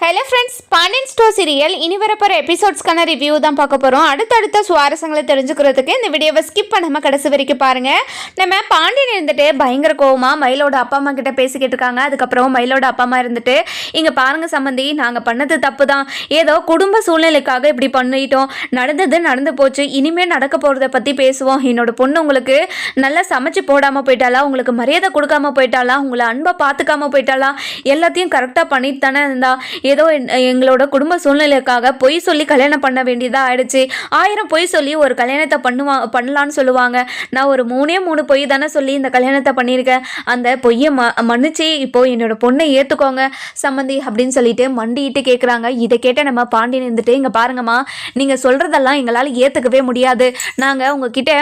Hello friends Pandian store serial இனி வரப்போகிற எபிசோட்ஸ்க்கான review தான் பார்க்க போகிறோம் அடுத்தடுத்த சுவாரஸ்யங்களை தெரிஞ்சுக்கிறதுக்கு இந்த வீடியோவை ஸ்கிப் பண்ணாமல் கடைசி வரைக்கும் பாருங்கள் நம்ம பாண்டியன் இருந்துட்டு பயங்கர கோவமாக மயிலோட அப்பா அம்மா கிட்ட பேசிக்கிட்டு இருக்காங்க. அதுக்கப்புறம் மயிலோட அப்பா அம்மா இருந்துட்டு இங்கே பாருங்க சம்மந்தி நாங்கள் பண்ணது தப்பு தான். ஏதோ குடும்ப சூழ்நிலைக்காக இப்படி பண்ணிட்டோம். நடந்தது நடந்து போச்சு. இனிமேல் நடக்க போகிறத பற்றி பேசுவோம். என்னோட பொண்ணு உங்களுக்கு நல்லா சமைச்சு போடாமல் போயிட்டாளா? உங்களுக்கு மரியாதை கொடுக்காம போயிட்டாளா? உங்களை அன்பை பார்த்துக்காம போயிட்டாளா? எல்லாத்தையும் கரெக்டாக பண்ணிட்டு தானே இருந்தா? ஏதோ என்- எங்களோட குடும்ப சூழ்நிலைக்காக பொய் சொல்லி கல்யாணம் பண்ண வேண்டியதாக ஆயிடுச்சு. ஆயிரம் பொய் சொல்லி ஒரு கல்யாணத்தை பண்ணுவா பண்ணலான்னு சொல்லுவாங்க. நான் ஒரு மூணே மூணு பொய் தானே சொல்லி இந்த கல்யாணத்தை பண்ணியிருக்கேன். அந்த பொய்யை ம மன்னிச்சு இப்போ என்னோட பொண்ணை ஏற்றுக்கோங்க சம்மந்தி அப்படின்னு சொல்லிட்டு மண்டிட்டு கேட்குறாங்க இதை கேட்ட நம்ம பாண்டியன் இருந்துட்டு இங்கே பாருங்கம்மா நீங்கள் சொல்கிறதெல்லாம் எங்களால் ஏற்றுக்கவே முடியாது. நாங்கள் உங்ககிட்ட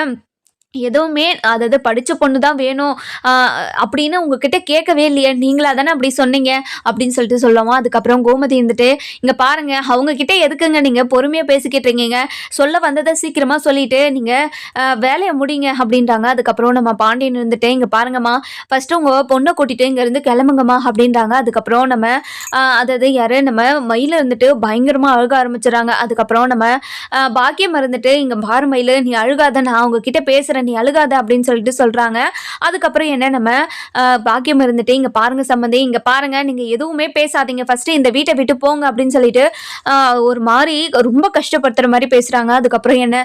எதுவுமே அதாவது படித்த பொண்ணு தான் வேணும் அப்படின்னு உங்ககிட்ட கேட்கவே இல்லையே. நீங்களா தானே அப்படி சொன்னீங்க அப்படின்னு சொல்லிட்டு சொல்லுவோம். அதுக்கப்புறம் கோமதி இருந்துட்டு இங்கே பாருங்க அவங்கக்கிட்ட எதுக்குங்க நீங்கள் பொறுமையாக பேசிக்கிட்டு இருக்கீங்க? சொல்ல வந்ததை சீக்கிரமாக சொல்லிட்டு நீங்கள் வேலையை முடிங்க அப்படின்றாங்க. அதுக்கப்புறம் நம்ம பாண்டியன் இருந்துட்டு இங்கே பாருங்கம்மா ஃபஸ்ட்டு உங்கள் பொண்ணை கூட்டிகிட்டு இங்கேருந்து கிளம்புங்கம்மா அப்படின்றாங்க. அதுக்கப்புறம் நம்ம அதாவது யார் நம்ம மயில் இருந்துட்டு பயங்கரமாக அழுக ஆரம்பிச்சிடறாங்க. அதுக்கப்புறம் நம்ம பாக்கியம் இருந்துட்டு இங்கே பாரு மயில் நீ அழுகாத நான் அவங்கக்கிட்ட பேசுகிறேன் நீ அழுகாத அப்படின்னு சொல்லிட்டு சொல்கிறாங்க அதுக்கப்புறம் என்ன நம்ம பாக்கியம் இருந்துட்டு இங்கே பாருங்க சம்மந்தி இங்கே பாருங்க நீங்கள் எதுவுமே பேசாதீங்க. ஃபஸ்ட்டு இந்த வீட்டை விட்டு போங்க அப்படின்னு சொல்லிட்டு ஒரு மாதிரி ரொம்ப கஷ்டப்படுத்துகிற மாதிரி பேசுகிறாங்க அதுக்கப்புறம் என்ன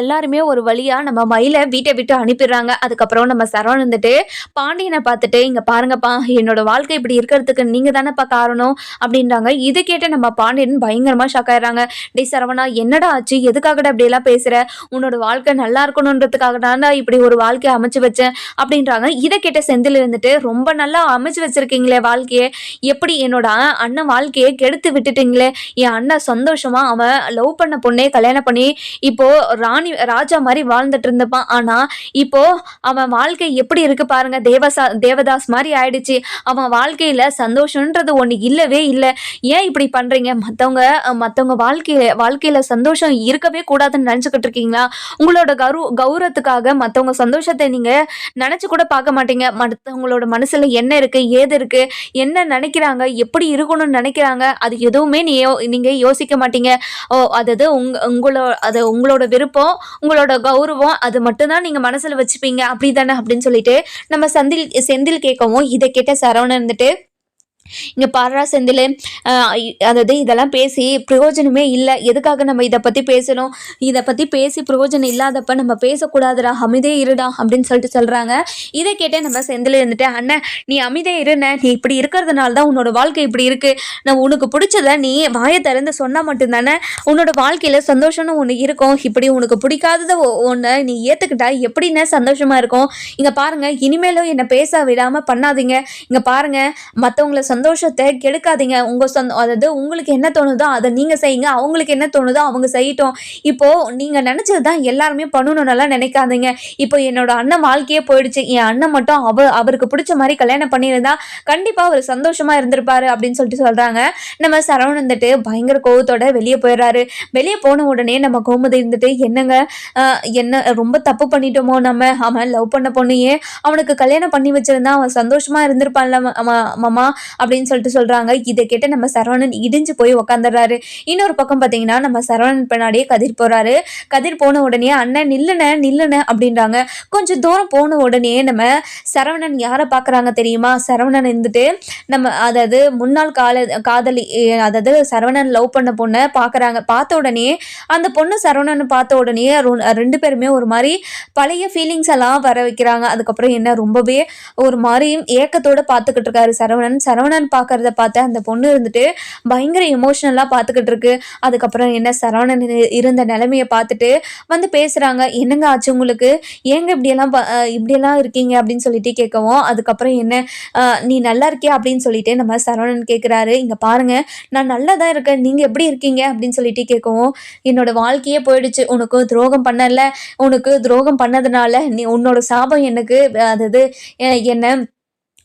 எல்லாருமே ஒரு வழியாக நம்ம மயிலை வீட்டை விட்டு அனுப்பிடுறாங்க. அதுக்கப்புறம் நம்ம சரவணன் வந்துட்டு பாண்டியனை பார்த்துட்டு இங்கே பாருங்கப்பா என்னோட வாழ்க்கை இப்படி இருக்கிறதுக்கு நீங்கள் தானேப்பா காரணம்? அப்படின்றாங்க. இது கேட்டு நம்ம பாண்டியன் பயங்கரமாக ஷாக் ஆயிடுறாங்க. டே சரவணா என்னடா ஆச்சு? எதுக்காகடா அப்படியெல்லாம் பேசுகிற உன்னோட வாழ்க்கை நல்லா இருக்கணுன்றதுக்காக தான்டா இப்படி ஒரு வாழ்க்கையை அமைச்சு வச்சேன் அப்படின்றாங்க. இதை கேட்ட செந்தில் இருந்துட்டு ரொம்ப நல்லா அமைச்சு வச்சிருக்கீங்களே வாழ்க்கையை. எப்படி என்னோட அண்ணன் வாழ்க்கையை கெடுத்து விட்டுட்டீங்களே? என் அண்ணன் சந்தோஷமா அவன் லவ் பண்ண பொண்ணே கல்யாணம் பண்ணி இப்போ ராணி ராஜா மாதிரி வாழ்ந்துட்டு இருந்தப்பான். ஆனா இப்போ அவன் வாழ்க்கை எப்படி இருக்கு பாருங்க. தேவசா தேவதாஸ் மாதிரி ஆயிடுச்சு. அவன் வாழ்க்கையில சந்தோஷம்ன்றது ஒன்று இல்லவே இல்லை. ஏன் இப்படி பண்றீங்க? மற்றவங்க மற்றவங்க வாழ்க்கையில வாழ்க்கையில சந்தோஷம் இருக்கவே கூடாதுன்னு நினச்சிக்கிட்டு இருக்கீங்களா? உங்களோட கௌரவ மற்றவங்களுக்காக மற்றவங்க சந்தோஷத்தை நீங்க நினைச்சு கூட பார்க்க மாட்டீங்க. மற்றவங்களோட மனசுல என்ன இருக்கு ஏது இருக்கு என்ன நினைக்கிறாங்க எப்படி இருக்கணும்னு நினைக்கிறாங்க அது எதுவுமே நீ யோ- நீங்க யோசிக்க மாட்டீங்க. ஓ அதாவது உங்க உங்களோட அது உங்களோட விருப்பம் உங்களோட கௌரவம் அது மட்டும்தான் நீங்க மனசுல வச்சுப்பீங்க. அப்படி தானே அப்படின்னு சொல்லிட்டு நம்ம சந்தில் செந்தில் கேட்கவும் இதை கேட்ட சரவணன் வந்துட்டு இங்கே பாரா செந்தில் அதாவது இதெல்லாம் பேசி பிரயோஜனமே இல்லை. எதுக்காக நம்ம இதை பற்றி பேசணும்? இதை பற்றி பேசி பிரயோஜனம் இல்லாதப்ப நம்ம பேசக்கூடாதுடா அமைதியே இருடா அப்படின்னு சொல்லிட்டு சொல்கிறாங்க இதை கேட்டே நம்ம செந்தில் இருந்துட்டு அண்ணன் நீ அமைதியே இருண்ண. நீ இப்படி இருக்கிறதுனால தான் உன்னோட வாழ்க்கை இப்படி இருக்கு. நான் உனக்கு பிடிச்சத நீ வாயை திறந்து சொன்னால் மட்டும்தானே உன்னோட வாழ்க்கையில் சந்தோஷம்னு ஒன்று இருக்கும். இப்படி உனக்கு பிடிக்காதது ஒன்று நீ ஏற்றுக்கிட்டா எப்படின்னா சந்தோஷமாக இருக்கும்? இங்கே பாருங்க இனிமேலும் என்னை பேச விடாமல் பண்ணாதீங்க. இங்கே பாருங்க மற்றவங்கள சந்தோஷத்தை கெடுக்காதீங்க. உங்கள் சொந்த அதாவது உங்களுக்கு என்ன தோணுதோ அதை நீங்கள் செய்யுங்க. அவங்களுக்கு என்ன தோணுதோ அவங்க செய்யட்டும். இப்போது நீங்கள் நினச்சது தான் எல்லாருமே பண்ணணும்னுலாம் நினைக்காதீங்க. இப்போ என்னோட அண்ணன் வாழ்க்கையே போயிடுச்சு. என் அண்ணன் மட்டும் அவ அவருக்கு பிடிச்ச மாதிரி கல்யாணம் பண்ணியிருந்தா கண்டிப்பாக அவர் சந்தோஷமாக இருந்திருப்பாரு அப்படின்னு சொல்லிட்டு சொல்கிறாங்க நம்ம சரவணன் வந்துட்டு பயங்கர கோவத்தோட வெளியே போயிடுறாரு. வெளியே போன உடனே நம்ம கோமதி இருந்துட்டு என்னங்க? என்ன ரொம்ப தப்பு பண்ணிட்டோமோ நம்ம? அவன் லவ் பண்ண பொண்ணையே அவனுக்கு கல்யாணம் பண்ணி வச்சிருந்தா அவன் சந்தோஷமாக இருந்திருப்பான்ல மாமா? அப்படின்னு சொல்லிட்டு சொல்கிறாங்க இதை கேட்டு நம்ம சரவணன் இடிஞ்சு போய் உக்காந்துடுறாரு. இன்னொரு பக்கம் பார்த்தீங்கன்னா நம்ம சரவணன் பின்னாடியே கதிர் போகிறாரு கதிர் போன உடனே அண்ணன் நில்லுன நில்லுன அப்படின்றாங்க. கொஞ்சம் தூரம் போன உடனே நம்ம சரவணன் யாரை பார்க்குறாங்க தெரியுமா? சரவணன் இருந்துட்டு நம்ம அதாவது முன்னாள் கால காதலி அதாவது சரவணன் லவ் பண்ண பொண்ணை பார்க்குறாங்க. பார்த்த உடனே அந்த பொண்ணு சரவணன் பார்த்த உடனே ரெண்டு பேருமே ஒரு மாதிரி பழைய ஃபீலிங்ஸ் எல்லாம் வர வைக்கிறாங்க. அதுக்கப்புறம் என்ன? ரொம்பவே ஒரு மாதிரி ஏக்கத்தோட பார்த்துக்கிட்டு இருக்காரு சரவணன். சரவணன் பார்க்கறத பார்த்து அந்த பொண்ணு இருந்துட்டு பயங்கர எமோஷ்னலாக பார்த்துக்கிட்டு இருக்கு. அதுக்கப்புறம் என்ன சரவணன் இருந்த நிலைமையை பார்த்துட்டு வந்து பேசுகிறாங்க என்னங்க ஆச்சு உங்களுக்கு? ஏங்க இப்படியெல்லாம் இப்படியெல்லாம் இருக்கீங்க? அப்படின்னு சொல்லிட்டு கேட்கவும் அதுக்கப்புறம் என்ன நீ நல்லா இருக்கியா? அப்படின்னு சொல்லிட்டு நம்ம சரவணன் கேட்குறாரு இங்கே பாருங்க நான் நல்லா தான் இருக்கேன். நீங்கள் எப்படி இருக்கீங்க? அப்படின்னு சொல்லிட்டு கேட்கவும் என்னோட வாழ்க்கையே போயிடுச்சு. உனக்கு துரோகம் பண்ணல. உனக்கு துரோகம் பண்ணதுனால நீ உன்னோட சாபம் எனக்கு அதாவது என்ன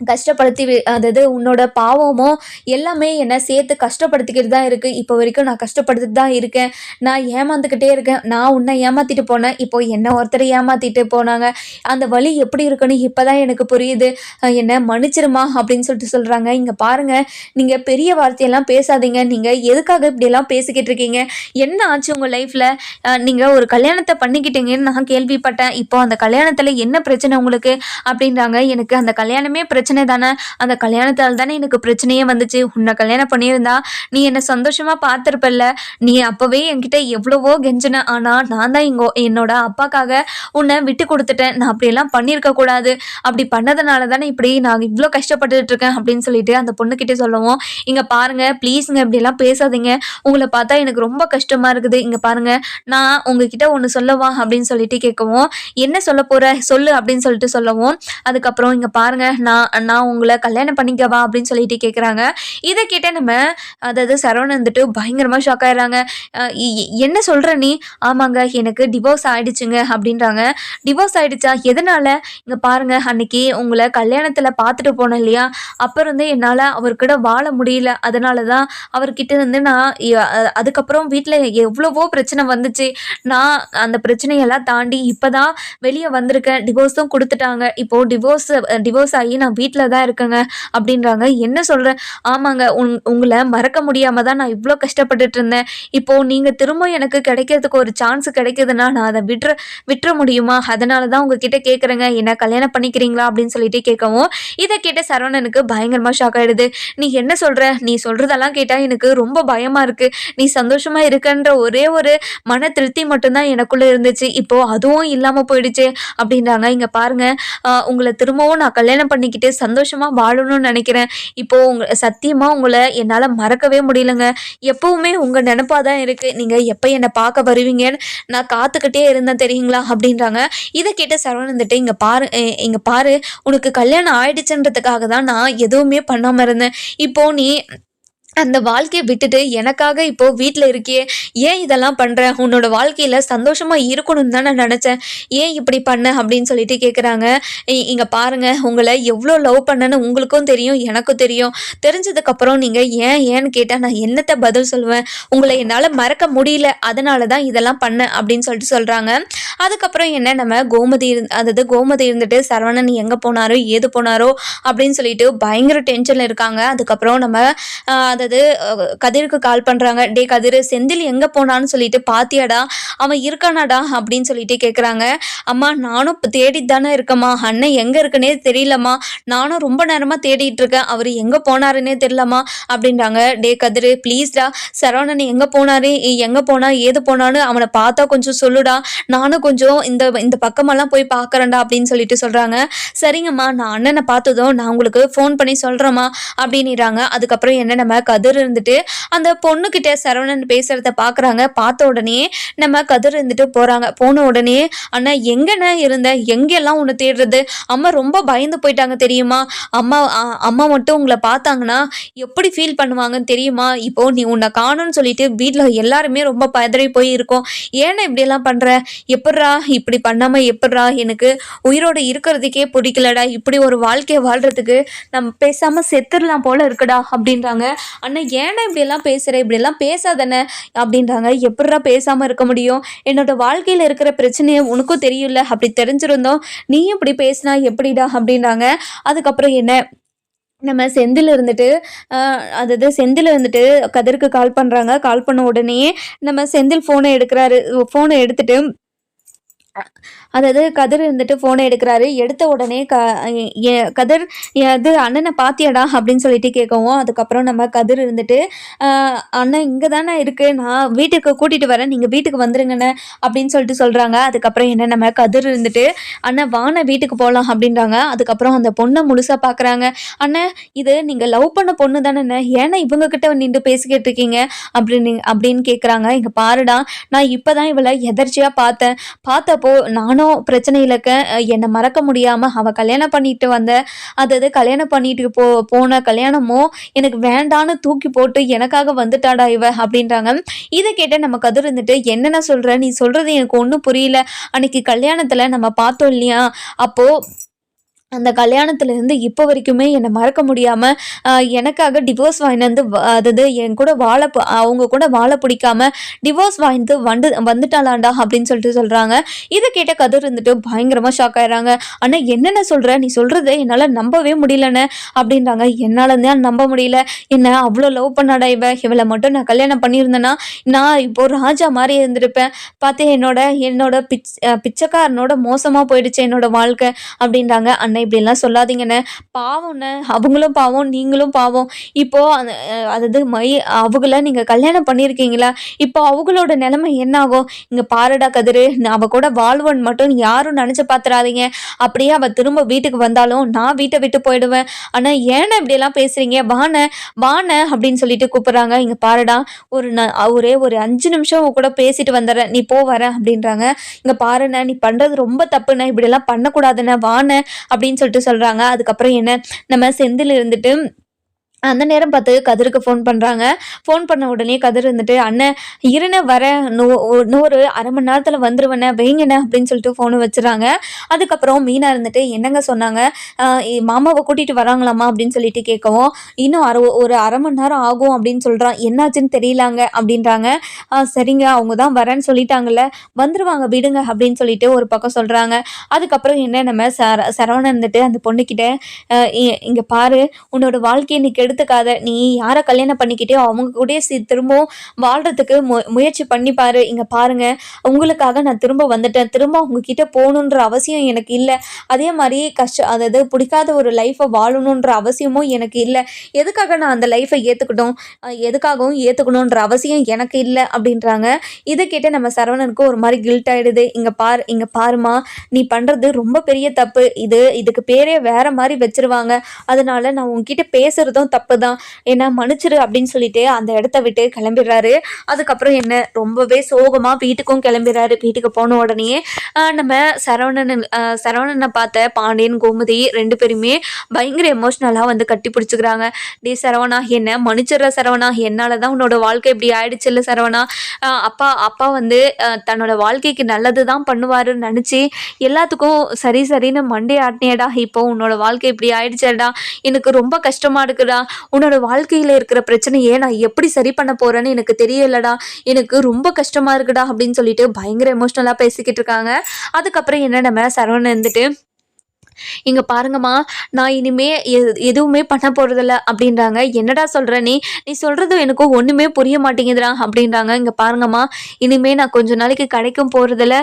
கஷ்டப்படுத்தி அதாவது உன்னோட பாவமோ எல்லாமே என்னை சேர்த்து கஷ்டப்படுத்திக்கிட்டு தான் இருக்குது இப்போ வரைக்கும் நான் கஷ்டப்படுத்திட்டு தான் இருக்கேன். நான் ஏமாந்துக்கிட்டே இருக்கேன். நான் உன்னை ஏமாற்றிட்டு போனேன். இப்போ என்ன ஒருத்தர் ஏமாற்றிட்டு போனாங்க. அந்த வழி எப்படி இருக்குன்னு இப்போ தான் எனக்கு புரியுது. என்னை மன்னிச்சிருமா அப்படின்னு சொல்லிட்டு சொல்கிறாங்க இங்கே பாருங்கள் நீங்கள் பெரிய வார்த்தையெல்லாம் பேசாதீங்க. நீங்கள் எதுக்காக இப்படியெல்லாம் பேசிக்கிட்டு இருக்கீங்க? என்ன ஆச்சு உங்கள் லைஃப்பில் நீங்கள் ஒரு கல்யாணத்தை பண்ணிக்கிட்டீங்கன்னு நான் கேள்விப்பட்டேன். இப்போ அந்த கல்யாணத்தில் என்ன பிரச்சனை உங்களுக்கு? அப்படின்றாங்க. எனக்கு அந்த கல்யாணமே பிரச்சனை பிரச்சனை தானே? அந்த கல்யாணத்தால் தானே எனக்கு பிரச்சனையே வந்துச்சு. உன்னை கல்யாணம் பண்ணியிருந்தா நீ என்னை சந்தோஷமாக பார்த்துருப்பல்ல. நீ அப்போவே என்கிட்ட எவ்வளவோ கெஞ்சின. ஆனால் நான் தான் இங்கோ என்னோட அப்பாக்காக உன்னை விட்டு கொடுத்துட்டேன். நான் அப்படியெல்லாம் பண்ணியிருக்க கூடாது. அப்படி பண்ணதுனால தானே இப்படி நான் இவ்வளோ கஷ்டப்பட்டுட்டு இருக்கேன் அப்படின்னு சொல்லிட்டு அந்த பொண்ணுக்கிட்டே சொல்லுவோம். இங்கே பாருங்கள் ப்ளீஸுங்க இப்படியெல்லாம் பேசாதீங்க. உங்களை பார்த்தா எனக்கு ரொம்ப கஷ்டமாக இருக்குது. இங்கே பாருங்கள் நான் உங்ககிட்ட ஒன்று சொல்லவா அப்படின்னு சொல்லிட்டு கேட்கவும் என்ன சொல்ல போகிற சொல்லு அப்படின்னு சொல்லிட்டு சொல்லவும். அதுக்கப்புறம் இங்கே பாருங்கள் நான் நான் உங்களை கல்யாணம் பண்ணிக்கவா அப்படின்னு சொல்லிட்டு கேட்குறாங்க இதை கேட்ட நம்ம அதாவது சரவணன் வந்துட்டு பயங்கரமாக ஷாக் ஆயிடுறாங்க. இ- என்ன சொல்கிற நீ? ஆமாங்க எனக்கு டிவோர்ஸ் ஆகிடுச்சுங்க அப்படின்றாங்க. டிவோர்ஸ் ஆகிடுச்சா எதனால்? இங்கே பாருங்கள் அன்னைக்கு உங்களை கல்யாணத்தில் பார்த்துட்டு போனேன் இல்லையா? அப்புறம் வந்து என்னால் அவர்கிட்ட வாழ முடியல. அதனால தான் அவர்கிட்ட இருந்து நான் அதுக்கப்புறம் வீட்டில் எவ்வளவோ பிரச்சனை வந்துச்சு. நான் அந்த பிரச்சனையெல்லாம் தாண்டி இப்போ தான் வெளியே வந்திருக்கேன். டிவோர்ஸும் கொடுத்துட்டாங்க. இப்போது டிவோர்ஸ் டிவோர்ஸ் ஆகி நான் வீட்டில் தான் இருக்கேங்க அப்படின்றாங்க. என்ன சொல்கிறேன் ஆமாங்க உங் உங்களை மறக்க முடியாமல் தான் நான் இவ்வளோ கஷ்டப்பட்டுட்டு இருந்தேன். இப்போது நீங்கள் திரும்ப எனக்கு கிடைக்கிறதுக்கு ஒரு சான்ஸ் கிடைக்குதுன்னா நான் அதை விட்டுற விட்டுற முடியுமா? அதனால தான் உங்ககிட்ட கேட்குறேங்க என்ன கல்யாணம் பண்ணிக்கிறீங்களா அப்படின்னு சொல்லிட்டு கேட்கவும் இதை கேட்ட சரவணனுக்கு பயங்கரமாக ஷாக் ஆகிடுது நீ என்ன சொல்கிற நீ சொல்கிறதெல்லாம் கேட்டால் எனக்கு ரொம்ப பயமாக இருக்குது நீ சந்தோஷமாக இருக்கன்ற ஒரே ஒரு மன திருப்தி மட்டும்தான் எனக்குள்ளே இருந்துச்சு. இப்போது அதுவும் இல்லாமல் போயிடுச்சு அப்படின்றாங்க. இங்கே பாருங்கள் உங்களை திரும்பவும் நான் கல்யாணம் பண்ணிக்கிட்டு சந்தோஷமாக வாழணும்னு நினைக்கிறேன். இப்போது உங்க சத்தியமாக உங்களை என்னால் மறக்கவே முடியலங்க. எப்பவுமே உங்கள் நினப்பாக தான் இருக்குது நீங்கள் எப்போ என்னை பார்க்க வருவீங்கன்னு நான் காத்துக்கிட்டே இருந்தேன் தெரியுங்களா? அப்படின்றாங்க. இதை கேட்ட சரவணந்துட்டு இங்கே பாரு இங்கே இங்க பாரு. உனக்கு கல்யாணம் ஆயிடுச்சுன்றதுக்காக தான் நான் எதுவுமே பண்ணாமல் இருந்தேன். இப்போ நீ அந்த வாழ்க்கையை விட்டுட்டு எனக்காக இப்போ வீட்டில் இருக்கியே ஏன் இதெல்லாம் பண்ணுற உன்னோட வாழ்க்கையில் சந்தோஷமாக இருக்கணும்னு தான் நான் நினச்சேன். ஏன் இப்படி பண்ண? அப்படின்னு சொல்லிட்டு கேட்குறாங்க இங்கே பாருங்கள் உங்களை எவ்வளோ லவ் பண்ணேன்னு உங்களுக்கும் தெரியும் எனக்கும் தெரியும். தெரிஞ்சதுக்கப்புறம் நீங்கள் ஏன் ஏன்னு கேட்டால் நான் என்னத்தை பதில் சொல்லுவேன்? உங்களை என்னால் மறக்க முடியல அதனால தான் இதெல்லாம் பண்ணேன் அப்படின்னு சொல்லிட்டு சொல்கிறாங்க அதுக்கப்புறம் என்ன நம்ம கோமதி இருந் அதாவது கோமதி இருந்துட்டு சரவணன் எங்கே போனாரோ ஏது போனாரோ அப்படின்னு சொல்லிட்டு பயங்கர டென்ஷனில் இருக்காங்க. அதுக்கப்புறம் நம்ம ஆஹ், அதாவது கதிருக்கு கால் பண்ணுறாங்க டே கதிர் செந்தில் எங்கே போனான்னு சொல்லிட்டு பாத்தியாடா? அவன் இருக்கானாடா? அப்படின்னு சொல்லிட்டு கேட்குறாங்க அம்மா நானும் இப்போ தேடிட்டு தானே இருக்கம்மா. அண்ணன் எங்கே இருக்குன்னே தெரியலம்மா. நானும் ரொம்ப நேரமாக தேடிட்டு இருக்கேன். அவர் எங்கே போனாருன்னே தெரியலம்மா. அப்படின்றாங்க. டே கதிர் ப்ளீஸ்டா சரவணன் எங்கே போனாரு? எங்கே போனா? ஏது போனான்னு அவனை பார்த்தா கொஞ்சம் சொல்லுடா. நானும் கொஞ்சம் இந்த இந்த பக்கமெல்லாம் போய் பார்க்குறேன்டா. அப்படின்னு சொல்லிட்டு சொல்கிறாங்க சரிங்கம்மா. நான் அண்ணனை பார்த்ததும் நான் உங்களுக்கு ஃபோன் பண்ணி சொல்கிறேம்மா அப்படின்றாங்க அதுக்கப்புறம் என்ன நம்ம கதிர் இருந்துட்டு அந்த பொண்ணுக்கிட்ட சரவணன் பேசுகிறத பார்க்குறாங்க பார்த்த உடனே நம்ம கதிர் இருந்துட்டு போகிறாங்க போன உடனே அண்ணா எங்கண்ணா இருந்த? எங்கெல்லாம் உன்னை தேடுறது? அம்மா ரொம்ப பயந்து போயிட்டாங்க தெரியுமா? அம்மா அம்மா மட்டும் உங்களை பார்த்தாங்கன்னா எப்படி ஃபீல் பண்ணுவாங்கன்னு தெரியுமா? இப்போ நீ உன்னை காணும்னு சொல்லிட்டு வீட்டில் எல்லாருமே ரொம்ப பதறி போய் இருக்கோம் ஏன்னா இப்படியெல்லாம் பண்ணுற எப்பட்றா? இப்படி பண்ணாமல் எப்பட்றா? எனக்கு உயிரோடு இருக்கிறதுக்கே பிடிக்கலடா. இப்படி ஒரு வாழ்க்கையை வாழ்கிறதுக்கு நம்ம பேசாமல் செத்துடலாம் போல இருக்குடா அப்படின்றாங்க. அண்ணா ஏன்னா இப்படியெல்லாம் பேசுகிற இப்படியெல்லாம் பேசாதானே அப்படின்றாங்க. எப்பட்றா பேசாமல் இருக்க முடியும்? என்னோட வாழ்க்கையில் இருக்கிற பிரச்சனையை உனக்கும் தெரியல அப்படி தெரிஞ்சிருந்தோம். நீயும் இப்படி பேசினா எப்படிடா அப்படின்றாங்க. அதுக்கப்புறம் என்ன? நம்ம செந்தில் இருந்துட்டு அதாவது செந்தில் இருந்துட்டு கதிருக்கு கால் பண்ணுறாங்க கால் பண்ண உடனே நம்ம செந்தில் ஃபோனை எடுக்கிறாரு. ஃபோனை எடுத்துகிட்டு அதாவது கதிர் இருந்துட்டு ஃபோனை எடுக்கிறாரு. எடுத்த உடனே க கதிர் அது அண்ணனை பாத்தியாடா? அப்படின்னு சொல்லிட்டு கேட்கவும் அதுக்கப்புறம் நம்ம கதிர் இருந்துட்டு அண்ணன் இங்கே தானே இருக்கு. நான் வீட்டுக்கு கூட்டிகிட்டு வரேன். நீங்கள் வீட்டுக்கு வந்துருங்கண்ணே. அப்படின்னு சொல்லிட்டு சொல்கிறாங்க அதுக்கப்புறம் என்ன நம்ம கதிர் இருந்துட்டு அண்ணன் வான வீட்டுக்கு போகலாம் அப்படின்றாங்க. அதுக்கப்புறம் அந்த பொண்ணை முழுசாக பார்க்குறாங்க அண்ணன் இது நீங்கள் லவ் பண்ண பொண்ணு தானே ஏன்னா இவங்க கிட்ட நின்று பேசிக்கிட்டு இருக்கீங்க? அப்படின்னு அப்படின்னு கேட்குறாங்க இங்கே பாருடா. நான் இப்போ தான் இவளை எதர்ச்சியாக பார்த்தேன். பார்த்த அப்போது நானும் பிரச்சனையில் இருக்கேன். என்னை மறக்க முடியாமல் அவள் கல்யாணம் பண்ணிட்டு வந்த அதாவது கல்யாணம் பண்ணிட்டு போ போன கல்யாணமோ எனக்கு வேண்டான்னு தூக்கி போட்டு எனக்காக வந்துட்டாடா இவ அப்படின்றாங்க. இதை கேட்ட நம்ம கதிர் இருந்துட்டு என்னென்ன சொல்கிற நீ சொல்கிறது எனக்கு ஒன்றும் புரியல. அன்னைக்கு கல்யாணத்தில் நம்ம பார்த்தோம் இல்லையா? அப்போது அந்த கல்யாணத்துலேருந்து இப்போ வரைக்குமே என்னை மறக்க முடியாமல் எனக்காக டிவோர்ஸ் வாங்கிட்டு வந்து வ- அதாவது என் கூட வாழ அவங்க கூட வாழ பிடிக்காம டிவோர்ஸ் வாங்கிட்டு வந்து வந்துட்டாளாண்டா அப்படின்னு சொல்லிட்டு சொல்கிறாங்க இதை கேட்ட கதிர் இருந்துட்டு பயங்கரமாக ஷாக் ஆயிடுறாங்க. ஆனால் என்னென்ன சொல்கிற நீ சொல்கிறத என்னால் நம்பவே முடியலன்னு அப்படின்றாங்க. என்னால் தான் நம்ப முடியல. என்ன அவ்வளோ லவ் பண்ணாடா இவ? இவளை மட்டும் நான் கல்யாணம் பண்ணியிருந்தேன்னா நான் இப்போ ராஜா மாதிரி இருந்திருப்பேன். பார்த்து என்னோட என்னோட பிச் பிச்சைக்காரனோட மோசமாக போயிடுச்சு என்னோட வாழ்க்கை அப்படின்றாங்க. அன்னை இப்படிலாம் சொல்லாதீங்கண்ணே. பாவம்ண்ணே. அவங்களும் பாவம் நீங்களும் பாவம். இப்போது அந்த அதாவது மை அவங்கள நீங்கள் கல்யாணம் பண்ணியிருக்கீங்களா? இப்போ அவங்களோட நிலைமை என்ன ஆகும் இங்கே பாருடா கதிரு அவள் அவ கூட வாழ்வன் மட்டும் யாரும் நினச்சி பார்த்துறாதீங்க அப்படியே அவள் திரும்ப வீட்டுக்கு வந்தாலும் நான் வீட்டை விட்டு போயிடுவேன். ஆனால் ஏன்னா இப்படியெல்லாம் பேசுகிறீங்க வாண்ணே வாண்ணே அப்படின்னு சொல்லிட்டு கூப்பிட்றாங்க. இங்கே பாருடா ஒரு ந ஒரே ஒரு அஞ்சு நிமிஷம் கூட பேசிட்டு வந்துடுறேன். நீ போ வர அப்படின்றாங்க. இங்கே பாருண்ணே நீ பண்ணுறது ரொம்ப தப்புண்ணே. இப்படியெல்லாம் பண்ணக்கூடாதுண்ணே. அப்படி அப்படின்னு சொல்லிட்டு சொல்கிறாங்க அதுக்கப்புறம் என்ன? நம்ம செந்தில் இருந்துட்டு அந்த நேரம் பார்த்து கதிருக்கு ஃபோன் பண்ணுறாங்க ஃபோன் பண்ண உடனே கதிர் இருந்துட்டு அண்ணன் இருன வரேன் நோ ஒரு- அரை மணி நேரத்தில் வந்துருவேண்ணே வைங்கண்ணே அப்படின்னு சொல்லிட்டு ஃபோனு வச்சுறாங்க. அதுக்கப்புறம் மீனா இருந்துட்டு என்னங்க சொன்னாங்க? மாமாவை கூட்டிகிட்டு வராங்களாமா அப்படின்னு சொல்லிட்டு கேட்கவும் இன்னும் அரை ஒரு அரை மணி நேரம் ஆகும் அப்படின்னு சொல்கிறான் என்னாச்சுன்னு தெரியலாங்க அப்படின்றாங்க. சரிங்க அவங்க தான் வரேன்னு சொல்லிட்டாங்கல்ல வந்துருவாங்க விடுங்க அப்படின்னு சொல்லிட்டு ஒரு பக்கம் சொல்கிறாங்க அதுக்கப்புறம் என்ன நம்ம சர சரவணன் இருந்துட்டு அந்த பொண்ணுக்கிட்ட இங்கே இ- பாரு உன்னோட வாழ்க்கையை நீ எடுத்துக்காத. நீ யாரை கல்யாணம் பண்ணிக்கிட்டே அவங்க கூடயே சி திரும்பவும் வாழ்றதுக்கு மு முயற்சி பண்ணி பாரு. இங்க பாருங்க. உங்களுக்காக நான் திரும்ப வந்துட்டேன். திரும்ப உங்ககிட்ட போகணுன்ற அவசியம் எனக்கு இல்லை. அதே மாதிரி கஷ்டம் அதாவது பிடிக்காத ஒரு லைஃப்பை வாழணுன்ற அவசியமும் எனக்கு இல்லை. எதுக்காக நான் அந்த லைஃப்பை ஏற்றுக்கிட்டோம் எதுக்காகவும் ஏற்றுக்கணுன்ற அவசியம் எனக்கு இல்லை அப்படின்றாங்க. இதை கேட்டு நம்ம சரவணனுக்கு ஒரு மாதிரி கில்ட் ஆயிடுது. இங்கே பார் இங்கே பாருமா. நீ பண்ணுறது ரொம்ப பெரிய தப்பு. இது இதுக்கு பேரே வேற மாதிரி வச்சிருவாங்க. அதனால நான் உங்ககிட்ட பேசுறதும் தப்பு தான் ஏன்னா மன்னிச்சிரு அப்படின்னு சொல்லிட்டு அந்த இடத்த விட்டு கிளம்பிடுறாரு. அதுக்கப்புறம் என்ன ரொம்பவே சோகமாக வீட்டுக்கும் கிளம்பிடுறாரு. வீட்டுக்கு போன உடனே நம்ம சரவணன் சரவணனை பார்த்த பாண்டியன் கோமதி ரெண்டு பேருமே பயங்கர எமோஷ்னலாக வந்து கட்டி பிடிச்சிக்கிறாங்க. டே சரவணா என்ன மன்னிச்சிடுற சரவணா? என்னால் தான் உன்னோட வாழ்க்கை இப்படி ஆயிடுச்சு இல்லை சரவணா? அப்பா அப்பா வந்து தன்னோட வாழ்க்கைக்கு நல்லது தான் பண்ணுவாருன்னு நினச்சி எல்லாத்துக்கும் சரி சரின்னு மண்டே ஆட்டினேடா. இப்போ உன்னோட வாழ்க்கை இப்படி ஆயிடுச்சேடா. எனக்கு ரொம்ப கஷ்டமாக இருக்குடா. உன்னோட வாழ்க்கையில் இருக்கிற பிரச்சனையை நான் எப்படி சரி பண்ண போகிறேன்னு எனக்கு தெரியலடா. எனக்கு ரொம்ப கஷ்டமாக இருக்குடா அப்படின்னு சொல்லிட்டு பயங்கர எமோஷ்னலாக பேசிக்கிட்டு இருக்காங்க. அதுக்கப்புறம் என்ன நம்ம சரவணன் இருந்துட்டு இங்க பாருங்கம்மா நான் இனிமே எ- எதுவுமே பண்ண போறதில்ல அப்படின்றாங்க. என்னடா சொல்கிற நீ? நீ சொல்கிறது எனக்கு ஒண்ணுமே புரிய மாட்டேங்குதுடா அப்படின்றாங்க. இங்க பாருங்கம்மா இனிமே நான் கொஞ்ச நாளைக்கு கடைக்கும் போகிறதில்ல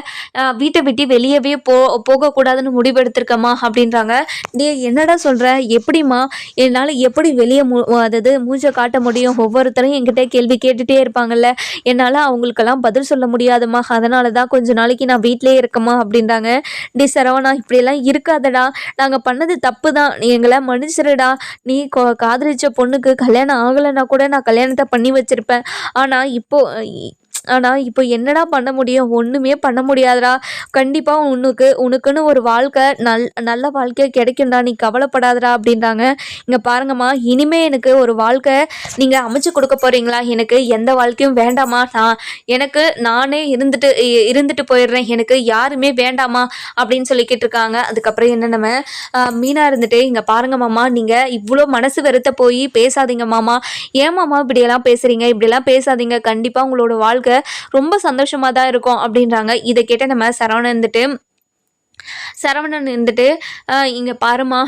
வீட்டை விட்டு வெளியவே போ போகக்கூடாதுன்னு முடிவெடுத்திருக்கம்மா அப்படின்றாங்க. டே என்னடா சொல்ற? எப்படிம்மா? என்னால் எப்படி வெளியே மு அதாவது மூஞ்சை காட்ட முடியும்? ஒவ்வொருத்தரும் என்கிட்ட கேள்வி கேட்டுட்டே இருப்பாங்கல்ல. என்னால் அவங்களுக்கெல்லாம் பதில் சொல்ல முடியாதும்மா. அதனால தான் கொஞ்ச நாளைக்கு நான் வீட்டிலே இருக்கம்மா அப்படின்றாங்க. டே சரவணா இப்படியெல்லாம் இருக்காதடா. நாங்கள் பண்ணது தப்பு தான் நீ எங்களை மன்னிச்சிருடா. நீ காதலிச்ச பொண்ணுக்கு கல்யாணம் ஆகலைன்னா கூட நான் கல்யாணத்தை பண்ணி வச்சிருப்பேன். ஆனால் இப்போ ஆனால் இப்போ என்னடா பண்ண முடியும்? ஒன்றுமே பண்ண முடியாதுடா. கண்டிப்பாக உனக்கு உனக்குன்னு ஒரு வாழ்க்கை நல் நல்ல வாழ்க்கை கிடைக்கும்டா. நீ கவலைப்படாதடா அப்படின்றாங்க. இங்கே பாருங்கம்மா இனிமே எனக்கு ஒரு வாழ்க்கை நீங்கள் அமைச்சு கொடுக்க போகிறீங்களா எனக்கு எந்த வாழ்க்கையும் வேண்டாமா? நான் எனக்கு நானே இருந்துட்டு இ- இருந்துட்டு போயிடுறேன். எனக்கு யாருமே வேண்டாமா? அப்படின்னு சொல்லிக்கிட்டு இருக்காங்க அதுக்கப்புறம் என்ன நம்ம மீனா இருந்துட்டு இங்கே பாருங்க மாமா நீங்கள் இவ்வளோ மனசு வெறுத்த போய் பேசாதீங்க மாமா. ஏன் மாமா இப்படியெல்லாம் பேசுகிறீங்க இப்படியெல்லாம் பேசாதீங்க. கண்டிப்பாக உங்களோட வாழ்க்கை ரொம்ப சந்தோஷமாக தான் இருக்கும் அப்படின்றாங்க. இதை கேட்ட நம்ம சரவணன் இருந்துட்டு சரவணன் இருந்துட்டு இங்கே பாருமா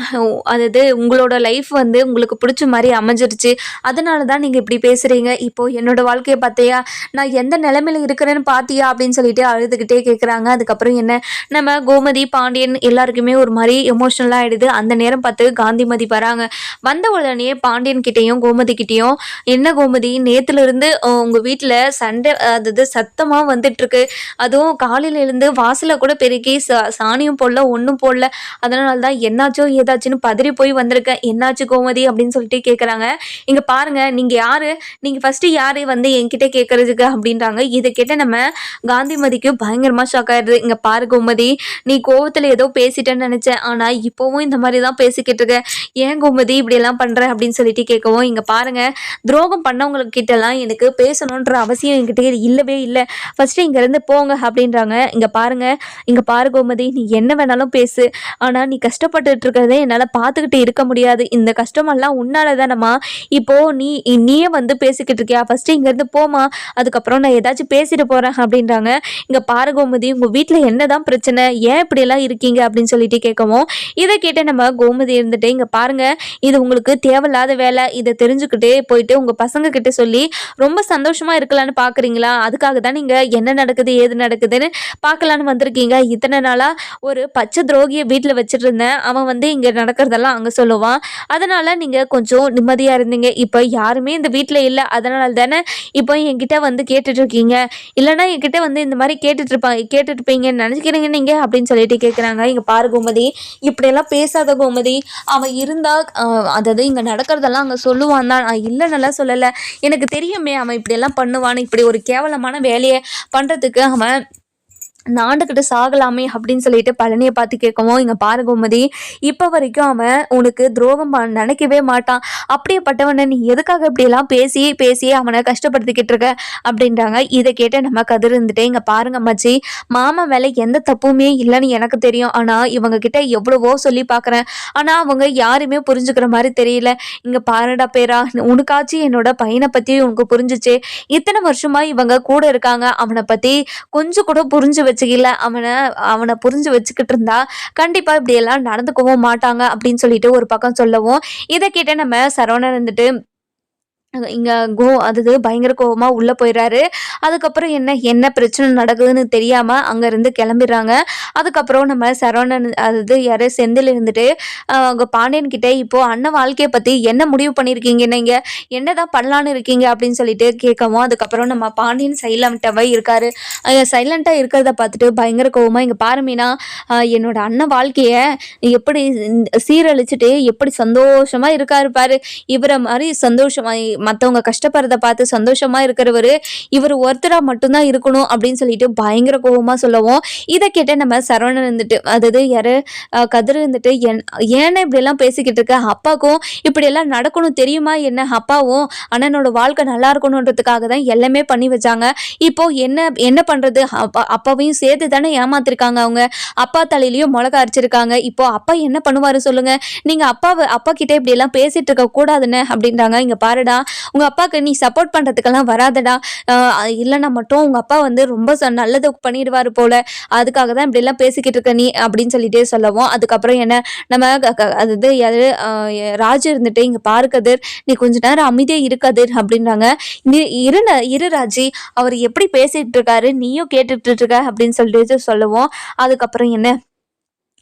அதாவது உங்களோட லைஃப் வந்து உங்களுக்கு பிடிச்ச மாதிரி அமைஞ்சிருச்சு. அதனால தான் நீங்கள் இப்படி பேசுகிறீங்க இப்போது என்னோடய வாழ்க்கையை பார்த்தியா நான் எந்த நிலமையில இருக்கிறேன்னு பார்த்தியா? அப்படின்னு சொல்லிட்டு அழுதுகிட்டே கேட்குறாங்க அதுக்கப்புறம் என்ன நம்ம கோமதி பாண்டியன் எல்லாருக்குமே ஒரு மாதிரி எமோஷ்னலாக ஆகிடுது அந்த நேரம் பார்த்து காந்திமதி வராங்க. வந்த உடனே பாண்டியன் கிட்டேயும் கோமதி கிட்டேயும் என்ன கோமதி நேற்றுலேருந்து உங்கள் வீட்டில் சண்டை அதாவது சத்தமாக வந்துட்டுருக்கு. அதுவும் காலையிலேருந்து வாசலை கூட பெருக்கி சா- சாணியும் போடல ஒன்றும் போடல. அதனால தான் என்னாச்சோ ஏதாச்சுன்னு பதறி போய் வந்திருக்கேன். என்னாச்சு கோமதி அப்படின்னு சொல்லிட்டு கேட்குறாங்க இங்க பாருங்க நீங்க யாரு? நீங்க ஃபர்ஸ்ட் யாரு வந்து என்கிட்ட கேட்கறதுக்கு அப்படின்றாங்க. இதை கேட்ட நம்ம காந்திமதிக்கு பயங்கரமாக ஷாக் ஆயிடுது. இங்க பாரு கோமதி நீ கோவத்துல ஏதோ பேசிட்டேன்னு நினச்சேன். ஆனா இப்போவும் இந்த மாதிரி தான் பேசிக்கிட்டு இருக்க. ஏன் கோமதி இப்படியெல்லாம் பண்ணுற பண்ற அப்படின்னு சொல்லிட்டு கேட்கவும் இங்க பாருங்க துரோகம் பண்ணவங்கக்கிட்டலாம் எனக்கு பேசணுன்ற அவசியம் என்கிட்ட இல்லவே இல்லை. ஃபஸ்ட்டு இங்கேருந்து போங்க அப்படின்றாங்க. இங்க பாருங்க இங்க பாரு கோமதி நீ என்ன வேணாலும் பேசு. ஆனால் நீ கஷ்டப்பட்டுட்டு இருக்கிறதே என்னால் பார்த்துக்கிட்டு இருக்க முடியாது. இந்த கஷ்டமெல்லாம் உன்னால தானம்மா இப்போ நீ நீயே வந்து பேசிக்கிட்டு இருக்கியா? ஃபஸ்ட்டு இங்கேருந்து போமா அதுக்கப்புறம் நான் ஏதாச்சும் பேசிட்டு போகிறேன் அப்படின்றாங்க. இங்கே பாரு கோமதி உங்கள் வீட்டில் என்னதான் பிரச்சனை? ஏன் இப்படியெல்லாம் இருக்கீங்க? அப்படின்னு சொல்லிட்டு கேட்கவும் இதை கேட்டு நம்ம கோமதி இருந்துட்டு இங்கே பாருங்க. இது உங்களுக்கு தேவையில்லாத வேலை. இதை தெரிஞ்சுக்கிட்டே போயிட்டு உங்கள் பசங்க கிட்ட சொல்லி ரொம்ப சந்தோஷமாக இருக்கலாம்னு பார்க்குறீங்களா அதுக்காக தான் நீங்கள் என்ன நடக்குது ஏது நடக்குதுன்னு பார்க்கலான்னு வந்திருக்கீங்க. இத்தனை நாளாக ஒரு பச்சை துரோகியை வீட்டில் வச்சுட்டு இருந்தேன் அவன் வந்து இங்கே நடக்கிறதெல்லாம் அங்கே சொல்லுவான். அதனால் நீங்கள் கொஞ்சம் நிம்மதியாக இருந்தீங்க. இப்போ யாருமே இந்த வீட்டில் இல்லை. அதனால தானே இப்போ என்கிட்ட வந்து கேட்டுட்ருக்கீங்க. இல்லைன்னா என்கிட்ட வந்து இந்த மாதிரி கேட்டுட்ருப்பாங்க. இருப்பாங்க இருப்பீங்கன்னு நினச்சிக்கிறீங்க நீங்கள் அப்படின்னு சொல்லிட்டு கேட்குறாங்க இங்கே பாரு கோமதி. இப்படியெல்லாம் பேசாத கோமதி. அவன் இருந்தால் அதாவது இங்கே நடக்கிறதெல்லாம் அங்கே சொல்லுவான் தான். நான் இல்லைன்னெல்லாம் சொல்லலை. எனக்கு தெரியுமே அவன் இப்படியெல்லாம் பண்ணுவான்னு. இப்படி ஒரு கேவலமான வேலையை பண்ணுறதுக்கு அவன் நாண்டுக்கிட்டு சாகலாமே அப்படின்னு சொல்லிட்டு பழனியை பார்த்து கேட்கவும் இங்கே பாரு கோமதி இப்போ வரைக்கும் அவன் உனக்கு துரோகம் நினைக்கவே மாட்டான். அப்படியேப்பட்டவனை நீ எதுக்காக இப்படியெல்லாம் பேசி பேசி அவனை கஷ்டப்படுத்திக்கிட்டு இருக்க? அப்படின்றாங்க. இதை கேட்டு நம்ம கதிர் இருந்துட்டு இங்கே பாருங்க மச்சி மாமா மேலே எந்த தப்புமே இல்லைன்னு எனக்கு தெரியும். ஆனால் இவங்க கிட்ட எவ்வளவோ சொல்லி பார்க்குறேன் ஆனால் அவங்க யாருமே புரிஞ்சுக்கிற மாதிரி தெரியல. இங்கே பாருடா பேரா உனக்காச்சும் என்னோட பையனை பற்றி உனக்கு புரிஞ்சிச்சு. இத்தனை வருஷமா இவங்க கூட இருக்காங்க. அவனை பற்றி கொஞ்சம் கூட புரிஞ்சு வச்சுக்கல. அவனை அவனை புரிஞ்சு வச்சுக்கிட்டு இருந்தா கண்டிப்பாக இப்படியெல்லாம் நடந்துக்கவும் மாட்டாங்க அப்படின்னு சொல்லிட்டு ஒரு பக்கம் சொல்லவும். இதை கேட்ட நம்ம சரவணன் வந்துட்டு இங்கே கோ அது பயங்கர கோவமாக உள்ளே போயிடுறாரு அதுக்கப்புறம் என்ன என்ன பிரச்சனை நடக்குதுன்னு தெரியாமல் அங்கேருந்து கிளம்பிடுறாங்க. அதுக்கப்புறம் நம்ம சரவணன் அதாவது யார் செந்தில் இருந்துட்டு அங்கே பாண்டியன் கிட்டே இப்போது அண்ணன் வாழ்க்கையை பற்றி என்ன முடிவு பண்ணியிருக்கீங்க நீங்கள் என்ன தான் பண்ணலான்னு இருக்கீங்க அப்படின்னு சொல்லிட்டு கேட்கவும் அதுக்கப்புறம் நம்ம பாண்டியன் சைலண்ட்டாகவே இருக்கார். சைலண்ட்டாக இருக்கிறத பார்த்துட்டு பயங்கர கோவமாக இங்கே பாருமீனா என்னோட அண்ணன் வாழ்க்கையை எப்படி சீரழிச்சிட்டு எப்படி சந்தோஷமாக இருக்காரு பாரு. இவரை மாதிரி சந்தோஷமாக மற்றவங்க கஷ்டப்படுறத பார்த்து சந்தோஷமா இருக்கிறவர் இவர் ஒருத்தராக மட்டும்தான் இருக்கணும் அப்படின்னு சொல்லிட்டு பயங்கர கோவமாக சொல்லவும் இதை கேட்ட நம்ம சரவணன் இருந்துட்டு அதாவது யாரு கதிர் இருந்துட்டு என் ஏன்னா இப்படியெல்லாம் பேசிக்கிட்டு இருக்க? அப்பாவுக்கும் இப்படியெல்லாம் நடக்கணும் தெரியுமா என்ன? அப்பாவும் அண்ணனோட வாழ்க்கை நல்லா இருக்கணுன்றதுக்காக தான் எல்லாமே பண்ணி வச்சாங்க. இப்போ என்ன என்ன பண்ணுறது அப்பா அப்பாவையும் சேர்த்து தானே ஏமாத்திருக்காங்க அவங்க. அப்பா தலையிலையும் மிளகா அரைச்சிருக்காங்க. இப்போ அப்பா என்ன பண்ணுவாரு சொல்லுங்க? நீங்க அப்பாவை அப்பா கிட்ட இப்படி எல்லாம் பேசிட்டு இருக்க கூடாதுன்னு அப்படின்றாங்க. இங்க பாருடா உங்கள் அப்பாவுக்கு நீ சப்போர்ட் பண்ணுறதுக்கெல்லாம் வராதடா. இல்லைனா மட்டும் உங்கள் அப்பா வந்து ரொம்ப ச- நல்லது பண்ணிடுவார் போல. அதுக்காக தான் இப்படிலாம் பேசிக்கிட்டு இருக்க நீ அப்படின்னு சொல்லிட்டே சொல்லவும். அதுக்கப்புறம் என்ன நம்ம க- அது யாரு ராஜு இருந்துட்டு இங்கே பாரு கதிர் நீ கொஞ்ச நேரம் அமைதியாக இருக்காதிர் அப்படின்றாங்க. இரு ந- இரு ராஜி அவர் எப்படி பேசிகிட்டு இருக்காரு நீயும் கேட்டுட்டு இருக்க அப்படின்னு சொல்லிட்டு சொல்லுவோம். அதுக்கப்புறம் என்ன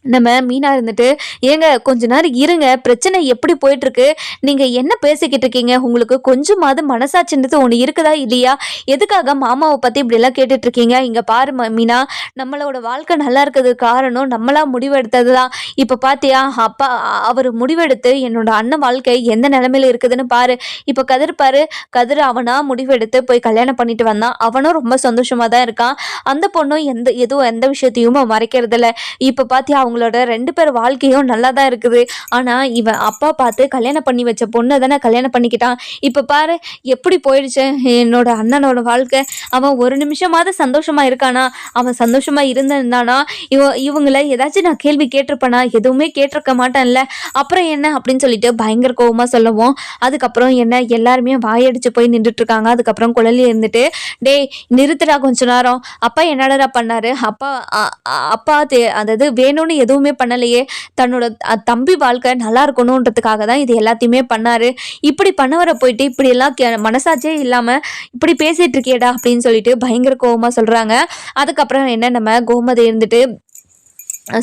நம்ம மீனா இருந்துட்டு ஏங்க கொஞ்ச நேரம் இருங்க பிரச்சனை எப்படி போயிட்டுருக்கு? நீங்கள் என்ன பேசிக்கிட்டு இருக்கீங்க? உங்களுக்கு கொஞ்சமாவது மனசாட்சின்றது ஒன்று இருக்குதா இல்லையா? எதுக்காக மாமாவை பற்றி இப்படிலாம் கேட்டுட்ருக்கீங்க இங்கே இருக்கீங்க பாரு ம- மீனா நம்மளோட வாழ்க்கை நல்லா இருக்கிறதுக்கு காரணம் நம்மளாக முடிவெடுத்தது தான் இப்போ பார்த்தியா அப்பா அவர் முடிவெடுத்து என்னோட அண்ணன் வாழ்க்கை எந்த நிலமையில இருக்குதுன்னு பாரு. இப்போ கதிர் பாரு கதிர் அவனாக முடிவெடுத்து போய் கல்யாணம் பண்ணிட்டு வந்தான். அவனும் ரொம்ப சந்தோஷமாக தான் இருக்கான். அந்த பொண்ணும் எந்த எதுவும் எந்த விஷயத்தையும் மறைக்கிறது இல்ல இப்போ பார்த்தியா அவங்களோட ரெண்டு பேர் வாழ்க்கையும் நல்லா தான் இருக்குது. ஆனால் இவன் அப்பா பார்த்து கல்யாணம் பண்ணி வச்ச பொண்ணை தானே கல்யாணம் பண்ணிக்கிட்டான். இப்போ பாரு எப்படி போயிடுச்சு? என்னோட அண்ணனோட வாழ்க்கை. அவன் ஒரு நிமிஷமாவது சந்தோஷமாக இருக்கானா? அவன் சந்தோஷமா இருந்திருந்தானா? இவ இவங்கள ஏதாச்சும் நான் கேள்வி கேட்டிருப்பேனா? எதுவுமே கேட்டிருக்க மாட்டேன்ல. அப்புறம் என்ன அப்படின்னு சொல்லிட்டு பயங்கர கோபமாக சொல்லவும். அதுக்கப்புறம் என்ன எல்லாருமே வாயடிச்சு போய் நின்றுட்டுருக்காங்க. அதுக்கப்புறம் குழந்தை இருந்துட்டு டேய் நிறுத்துடா கொஞ்ச நேரம். அப்பா என்னடா பண்ணாரு? அப்பா அ- அப்பா தே- அதாவது வேணும்னு எதுவுமே பண்ணலையே. தன்னோட தம்பி வாழ்க்கை நல்லா இருக்கணுன்றதுக்காக தான் இது எல்லாத்தையுமே பண்ணாரு. இப்படி பண்ணவரை போயிட்டு இப்படி எல்லாம் கே- மனசாட்சியே இல்லாம இப்படி பேசிட்டு இருக்கியேடா அப்படின்னு சொல்லிட்டு பயங்கர கோபமாக சொல்றாங்க. அதுக்கப்புறம் என்ன நம்ம கோமதி இருந்துட்டு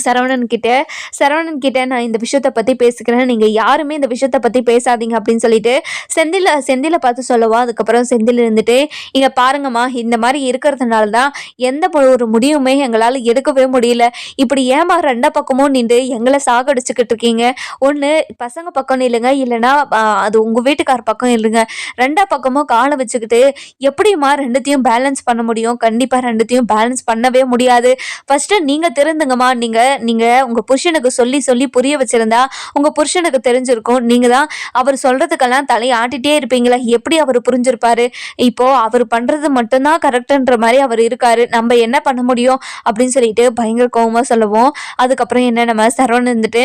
சரவணன் கிட்ட சரவணன் கிட்ட நான் இந்த விஷயத்தை பற்றி பேசிக்கிறேன். நீங்கள் யாருமே இந்த விஷயத்தை பற்றி பேசாதீங்க அப்படின்னு சொல்லிட்டு செந்தில செந்தில பார்த்து சொல்லவா? அதுக்கப்புறம் செந்தில் இருந்துட்டு இங்கே பாருங்கம்மா இந்த மாதிரி இருக்கிறதுனால தான் எந்த ஒரு- முடிவுமே எங்களால் எடுக்கவே முடியல. இப்படி ஏமா ரெண்ட பக்கமும் நின்று எங்களை சாகடிச்சுக்கிட்டு இருக்கீங்க? ஒன்று பசங்க பக்கம் இல்லைங்க இல்லைன்னா அது உங்கள் வீட்டுக்கார பக்கம் இல்லைங்க ரெண்டா பக்கமும் காலை வச்சுக்கிட்டு எப்படிம்மா ரெண்டுத்தையும் பேலன்ஸ் பண்ண முடியும்? கண்டிப்பாக ரெண்டுத்தையும் பேலன்ஸ் பண்ணவே முடியாது. ஃபஸ்ட்டு நீங்கள் திருந்துங்கம்மா. நீங்கள் நீங்கள் உங்கள் புருஷனுக்கு சொல்லி சொல்லி புரிய வச்சுருந்தா உங்கள் புருஷனுக்கு தெரிஞ்சிருக்கும். நீங்கள் தான் அவர் சொல்கிறதுக்கெல்லாம் தலையை ஆட்டிகிட்டே இருப்பீங்களா. எப்படி அவர் புரிஞ்சிருப்பாரு? இப்போது அவர் பண்ணுறது மட்டும்தான் கரெக்டுன்ற மாதிரி அவர் இருக்காரு. நம்ம என்ன பண்ண முடியும்? அப்படின்னு சொல்லிட்டு பயங்கர கோவமாக சொல்லுவோம். அதுக்கப்புறம் என்ன நம்ம சரவணன் இருந்துட்டு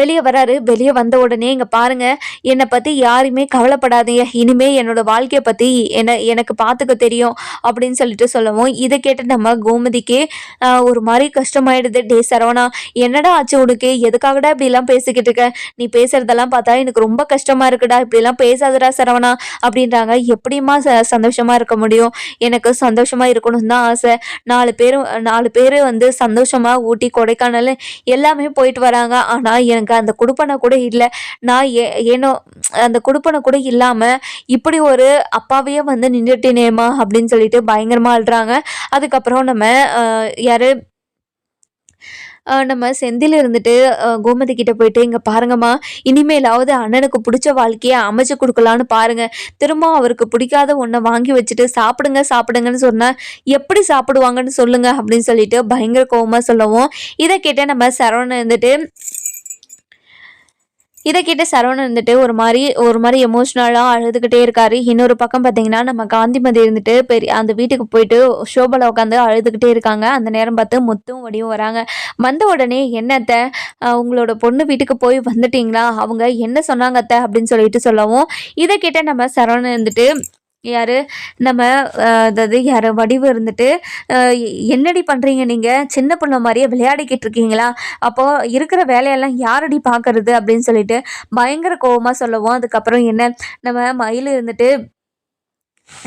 வெளியே வராரு. வெளியே வந்த உடனே இங்கே பாருங்க. என்னை பற்றி யாருமே கவலைப்படாதீங்க. இனிமே என்னோட வாழ்க்கையை பற்றி என்ன எனக்கு பார்த்துக்க தெரியும் அப்படின்னு சொல்லிட்டு சொல்லவும் இதை கேட்டு நம்ம கோமதிக்கு ஒரு மாதிரி கஷ்டமாயிடுது. டே சரவணா என்னடா ஆச்சு உனக்கு? எதுக்காகடா இப்படிலாம் பேசிக்கிட்டு இருக்க? நீ பேசுறதெல்லாம் பார்த்தா எனக்கு ரொம்ப கஷ்டமா இருக்குடா. இப்படிலாம் பேசாதடா சரவணா அப்படின்றாங்க. எப்படிமா ச சந்தோஷமா இருக்க முடியும்? எனக்கு சந்தோஷமா இருக்கணும்னு தான் ஆசை. நாலு பேரும் நாலு பேர் வந்து சந்தோஷமா ஊட்டி கொடைக்கானல் எல்லாமே போயிட்டு வராங்க. ஆனால் எனக்கு அந்த குடுப்பனை கூட இல்லை. நான் ஏ ஏனோ அந்த குடுப்பனை கூட இல்லாமல் இப்படி ஒரு அப்பாவையே வந்து நின்றுட்டேனேம்மா அப்படின்னு சொல்லிட்டு பயங்கரமாக அழுறாங்க. அதுக்கப்புறம் நம்ம யார் யாரு நம்ம செந்தில் இருந்துட்டு கோமதி கிட்ட போயிட்டு இங்கே பாருங்கம்மா இனிமேலாவது அண்ணனுக்கு பிடிச்ச வாழ்க்கையை அமைச்சு கொடுக்கலான்னு பாருங்க. திரும்ப அவருக்கு பிடிக்காத ஒன்றை வாங்கி வச்சுட்டு சாப்பிடுங்க சாப்பிடுங்கன்னு சொன்னால் எப்படி சாப்பிடுவாங்கன்னு சொல்லுங்க அப்படின்னு சொல்லிட்டு பயங்கர கோபமாக சொல்லவும். இதை கேட்ட நம்ம சரவணன் இருந்துட்டு இதை கேட்டு சரவணன் இருந்துட்டு ஒரு மாதிரி ஒரு மாதிரி எமோஷ்னலாக அழுதுகிட்டே இருக்காரு. இன்னொரு பக்கம் பார்த்தீங்கன்னா நம்ம காந்திமதி இருந்துட்டு பெரிய அந்த வீட்டுக்கு போயிட்டு ஷோபாவில் உட்காந்து அழுதுகிட்டே இருக்காங்க. அந்த நேரம் பார்த்து முத்தும் வடியும் வராங்க. வந்த உடனே என்னத்த உங்களோட பொண்ணு வீட்டுக்கு போய் வந்துட்டீங்களா? அவங்க என்ன சொன்னாங்க அத்தை? அப்படின்னு சொல்லிட்டு சொல்லவும் இதை கேட்ட நம்ம சரவணன் இருந்துட்டு யார்? நம்ம அதாவது யார் வடிவு இருந்துட்டு என்னடி பண்ணுறீங்க நீங்கள் சின்ன பிள்ளை மாதிரியே விளையாடிக்கிட்டு இருக்கீங்களா? அப்போது இருக்கிற வேலையெல்லாம் யாரடி பார்க்கறது அப்படின்னு சொல்லிட்டு பயங்கர கோவமாக சொல்லுவோம். அதுக்கப்புறம் என்ன? நம்ம மயில் இருந்துட்டு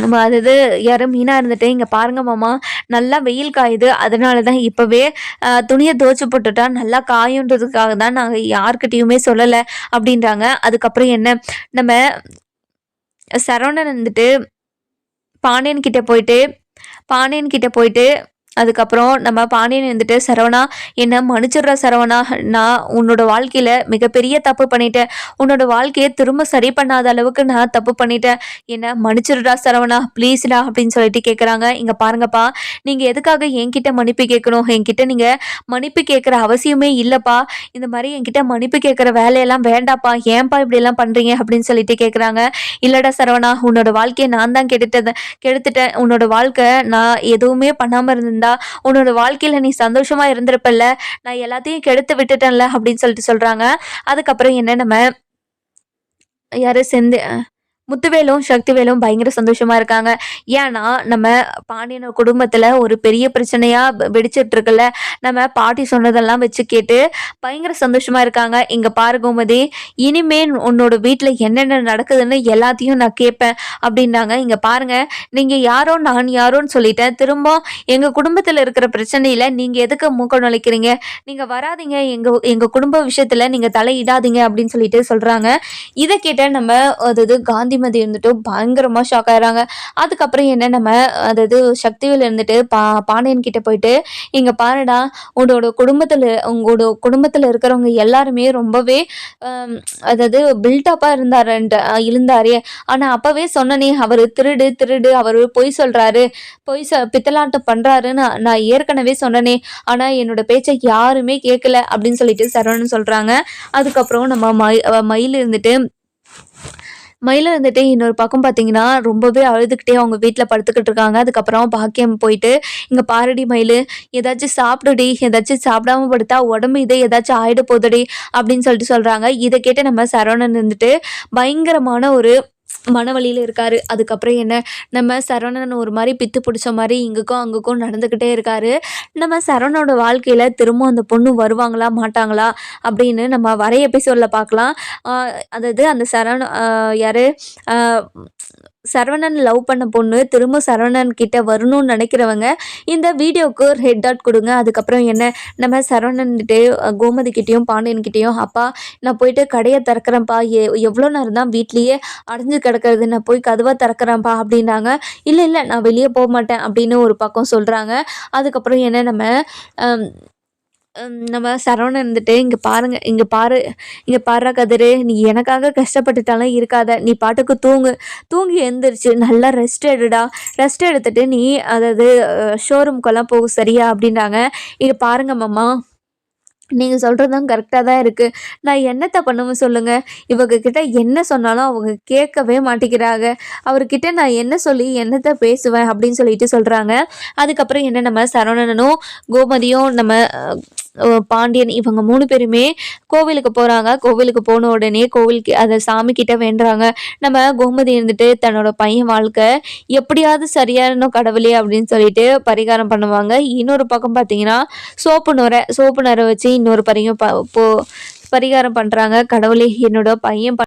நம்ம அதாவது யாரும் மீனாக இருந்துட்டு இங்கே பாருங்க மாமா நல்லா வெயில் காயுது. அதனால தான் இப்போவே துணியை துவச்சி போட்டுட்டா நல்லா காயுன்றதுக்காக தான் நாங்கள் யார்கிட்டயுமே சொல்லலை. அப்படின்றாங்க. அதுக்கப்புறம் என்ன? நம்ம சரவணன் வந்துட்டு பாண்டியன் கிட்ட போயிட்டு பாண்டியன் கிட்ட போயிட்டு அதுக்கப்புறம் நம்ம பாண்டியன் வந்துட்டு சரவணா என்ன மன்னிச்சிடுற சரவணா நான் உன்னோட வாழ்க்கையில் மிகப்பெரிய தப்பு பண்ணிட்டேன். உன்னோட வாழ்க்கையை திரும்ப சரி பண்ணாத அளவுக்கு நான் தப்பு பண்ணிட்டேன். என்ன மன்னிச்சிடுறா சரவணா ப்ளீஸ்டா அப்படின்னு சொல்லிட்டு கேட்குறாங்க இங்கே பாருங்கப்பா நீங்கள் எதுக்காக என்கிட்ட மன்னிப்பு கேட்கணும் என்கிட்ட நீங்கள் மன்னிப்பு கேட்குற அவசியமே இல்லைப்பா. இந்த மாதிரி என்கிட்ட மன்னிப்பு கேட்குற வேலையெல்லாம் வேண்டாப்பா. ஏன்பா இப்படியெல்லாம் பண்ணுறீங்க அப்படின்னு சொல்லிட்டு கேட்குறாங்க இல்லடா சரவணா உன்னோட வாழ்க்கையை நான் தான் கெடுத்தது கெடுத்துட்டேன். உன்னோட வாழ்க்கை நான் எதுவுமே பண்ணாமல் இருந்திருந்தா உன்னோட வாழ்க்கையில் நீ சந்தோஷமா இருந்திருப்பல்ல. நான் எல்லாத்தையும் கெடுத்து விட்டுட்டேன்ல அப்படின்னு சொல்லிட்டு சொல்கிறாங்க அதுக்கப்புறம் என்ன நம்ம யாரும் செந்து முத்துவேலும் சக்திவேலும் பயங்கர சந்தோஷமா இருக்காங்க. ஏன்னா நம்ம பாண்டியன குடும்பத்துல ஒரு பெரிய பிரச்சனையா வெடிச்சிட்டு இருக்குல்ல நம்ம பாட்டி சொன்னதெல்லாம் வச்சு கேட்டு பயங்கர சந்தோஷமா இருக்காங்க. இங்க பாரு கோமதி இனிமே உன்னோட வீட்டுல என்னென்ன நடக்குதுன்னு எல்லாத்தையும் நான் கேட்பேன் அப்படின்னாங்க. இங்க பாருங்க நீங்க யாரோ நான் யாரோன்னு சொல்லிட்டேன். திரும்ப எங்க குடும்பத்துல இருக்கிற பிரச்சனையில நீங்க எதுக்கு மூக்க நுழைக்கிறீங்க? நீங்க வராதீங்க. எங்க எங்க குடும்ப விஷயத்துல நீங்க தலையிடாதீங்க அப்படின்னு சொல்லிட்டு சொல்றாங்க. இதை கேட்ட நம்ம அதாவது நீதிமதி இருந்துட்டு பயங்கரமா ஷாக் ஆயிடுறாங்க. அதுக்கப்புறம் என்ன நம்ம அதாவது சக்திவேல் இருந்துட்டு பா பாண்டியன் கிட்ட போயிட்டு இங்க பாருடா உங்களோட குடும்பத்துல உங்களோட குடும்பத்துல இருக்கிறவங்க எல்லாருமே ரொம்பவே அதாவது பில்டப்பா இருந்தாரு இருந்தாரு. ஆனா அப்பவே சொன்னனே அவர் திருடு திருடு அவர் பொய் சொல்றாரு. பொய் சொ பித்தலாட்டம் பண்றாருன்னு நான் ஏற்கனவே சொன்னனே. ஆனா என்னோட பேச்சை யாருமே கேட்கல அப்படின்னு சொல்லிட்டு சரவணன் சொல்றாங்க. அதுக்கப்புறம் நம்ம மயில் இருந்துட்டு மயில் வந்துட்டு இன்னொரு பக்கம் பார்த்தீங்கன்னா ரொம்பவே அழுதுகிட்டே அவங்க வீட்டில் படுத்துக்கிட்டு இருக்காங்க. அதுக்கப்புறம் பாக்கியம் போயிட்டு இங்கே பாரடி மயில் ஏதாச்சும் சாப்பிடுடி ஏதாச்சும் சாப்பிடாம படுத்தா உடம்பு இதே ஏதாச்சும் ஆயிட போதுடி அப்படின்னு சொல்லிட்டு சொல்கிறாங்க இதை கேட்டு நம்ம சரவணன் இருந்துட்டு பயங்கரமான ஒரு மனவழியில் இருக்கார். அதுக்கப்புறம் என்ன? நம்ம சரவணன் ஒரு மாதிரி பித்து பிடிச்ச மாதிரி இங்குக்கும் அங்குக்கும் நடந்துக்கிட்டே இருக்கார். நம்ம சரவணோட வாழ்க்கையில் திரும்ப அந்த பொண்ணு வருவாங்களா மாட்டாங்களா அப்படின்னு நம்ம வரைய எபிசோடில் பார்க்கலாம். அதாவது அந்த சரவண யார்? சரவணன் லவ் பண்ண பொண்ணு திரும்ப சரவணன் கிட்ட வரணும்னு நினைக்கிறவங்க இந்த வீடியோவுக்கு ஒரு ஹெட் டாட் கொடுங்க. அதுக்கப்புறம் என்ன? நம்ம சரவணன்கிட்டே கோமதி கிட்டேயும் பாண்டியன் கிட்டேயும் அப்பா நான் போயிட்டு கடையை திறக்கிறேன்ப்பா. எ எவ்வளோ நேரம் தான் வீட்லேயே அடைஞ்சு கிடக்கிறது? நான் போய் கதவை திறக்கிறேன்ப்பா அப்படின்னாங்க. இல்லை இல்லை நான் வெளியே போக மாட்டேன் அப்படின்னு ஒரு பக்கம் சொல்கிறாங்க அதுக்கப்புறம் என்ன நம்ம நம்ம சரவணன் இருந்துட்டு இங்கே பாருங்க இங்கே பாரு இங்கே பாரு கதிரு நீ எனக்காக கஷ்டப்பட்டுட்டாலும் இருக்காத நீ பாட்டுக்கு தூங்கு. தூங்கி எழுந்திரிச்சு நல்லா ரெஸ்ட் எடுடா ரெஸ்ட் எடுத்துட்டு நீ அதாவது ஷோரூம்க்கெல்லாம் போகும் சரியா? அப்படின்றாங்க. இங்கே பாருங்க மாமா நீங்கள் சொல்கிறதும் கரெக்டாக தான் இருக்குது நான் என்னத்தை பண்ணுவேன் சொல்லுங்கள் இவங்கக்கிட்ட என்ன சொன்னாலும் அவங்க கேட்கவே மாட்டேங்கிறாங்க. அவர்கிட்ட நான் என்ன சொல்லி என்னத்தை பேசுவேன்? அப்படின்னு சொல்லிட்டு சொல்கிறாங்க அதுக்கப்புறம் என்ன நம்ம சரவணனும் கோமதியும் நம்ம பாண்டியன் இவங்க மூணு பேருமே கோவிலுக்கு போகிறாங்க கோவிலுக்கு போன உடனே கோவிலுக்கு அதை சாமி கிட்ட வேண்டுறாங்க. நம்ம கோமதி இருந்துட்டு தன்னோட பையன் வாழ்க்கை எப்படியாவது சரியானோ கடவுளே அப்படின்னு சொல்லிட்டு பரிகாரம் பண்ணுவாங்க. இன்னொரு பக்கம் பார்த்தீங்கன்னா சோப்பு நுரை சோப்பு நுரை வச்சு இன்னொரு பரிகம் ப போ பரிகாரம் பண்ணுறாங்க கடவுளே என்னோட பையன்